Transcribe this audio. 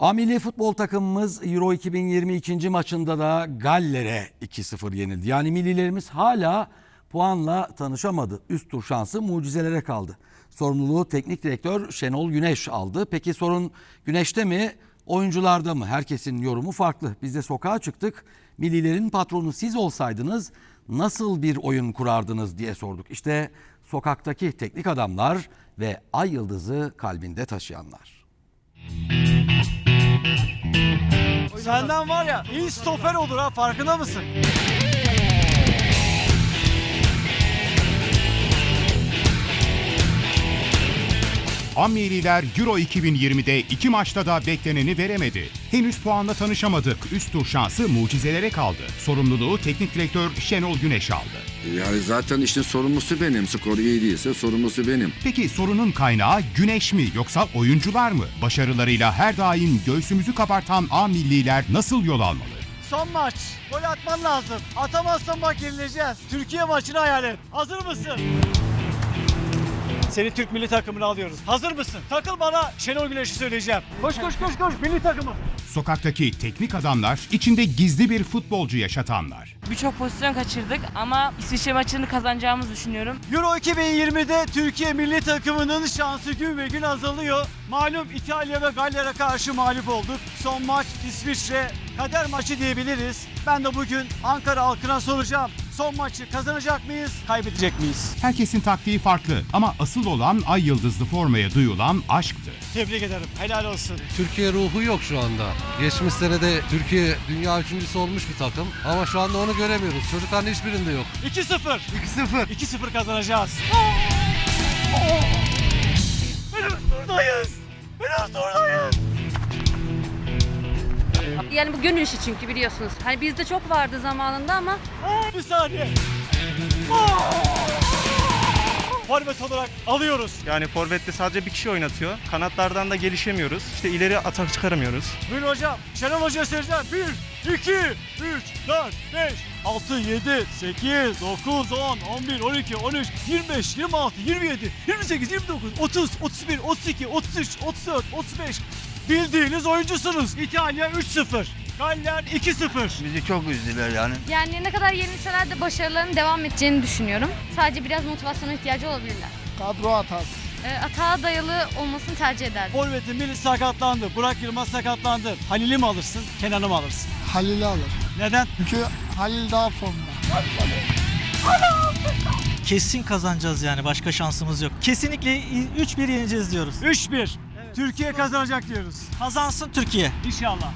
A futbol takımımız Euro 2022. maçında da Galler'e 2-0 yenildi. Yani millilerimiz hala puanla tanışamadı. Üst tur şansı mucizelere kaldı. Sorumluluğu teknik direktör Şenol Güneş aldı. Peki sorun Güneş'te mi, oyuncularda mı? Herkesin yorumu farklı. Biz de sokağa çıktık. Millilerin patronu siz olsaydınız nasıl bir oyun kurardınız diye sorduk. İşte sokaktaki teknik adamlar ve ay yıldızı kalbinde taşıyanlar. Senden var ya iyi stoper olur ha farkında mısın? Ammiyeliler Euro 2020'de iki maçta da bekleneni veremedi. Henüz puanla tanışamadık. Üst tur şansı mucizelere kaldı. Sorumluluğu teknik direktör Şenol Güneş aldı. Yani zaten işin sorumlusu benim. Skor iyi değilse sorumlusu benim. Peki sorunun kaynağı Güneş mi yoksa oyuncular mı? Başarılarıyla her daim göğsümüzü kabartan A milliler nasıl yol almalı? Son maç. Gol atman lazım. Atamazsan bak yenileceğiz. Türkiye maçını hayal et. Hazır mısın? Seni Türk milli takımına alıyoruz. Hazır mısın? Takıl bana Şenol Güneş'i söyleyeceğim. Koş koş koş koş milli takımı. Sokaktaki teknik adamlar içinde gizli bir futbolcu yaşatanlar. Birçok pozisyon kaçırdık ama İsviçre maçını kazanacağımızı düşünüyorum. Euro 2020'de Türkiye milli takımının şansı gün ve gün azalıyor. Malum İtalya ve Galler'e karşı mağlup olduk. Son maç İsviçre kader maçı diyebiliriz. Ben de bugün Ankara halkına soracağım. Son maçı kazanacak mıyız, kaybedecek miyiz? Herkesin taktiği farklı ama asıl olan ay yıldızlı formaya duyulan aşktı. Tebrik ederim. Helal olsun. Türkiye ruhu yok şu anda. Geçmiş senede Türkiye dünya üçüncüsü olmuş bir takım ama şu anda onu göremiyoruz. Çocukların hiçbirinde yok. 2-0. 2-0. 2-0 kazanacağız. Biraz Yani bu gönül işi çünkü biliyorsunuz. Hani bizde çok vardı zamanında ama bir saniye. Forvet olarak alıyoruz. Yani forvette sadece bir kişi oynatıyor. Kanatlardan da gelişemiyoruz. İşte ileri atak çıkaramıyoruz. Buyurun hocam. Şenol Hoca söyleyeceğim. 1, 2, 3, 4, 5, 6, 7, 8, 9, 10, 11, 12, 13, 25, 26, 27, 28, 29, 30, 31, 32, 33, 34, 35. Bildiğiniz oyuncusunuz. İtalya 3-0. Galler 2-0. Bizi çok üzdüler yani. yani ne kadar yenilseler de başarılarının devam edeceğini düşünüyorum. Sadece biraz motivasyona ihtiyacı olabilirler. Kadro hatası. E, atağa dayalı olmasını tercih ederdim. Forvet'in biri sakatlandı. Burak Yılmaz sakatlandı. Halil'i mi alırsın, Kenan'ı mı alırsın? Halil'i alır. Neden? Çünkü Halil daha formda. Kesin kazanacağız yani başka şansımız yok. Kesinlikle 3-1 yeneceğiz diyoruz. 3-1. Türkiye kazanacak diyoruz. Kazansın Türkiye. İnşallah.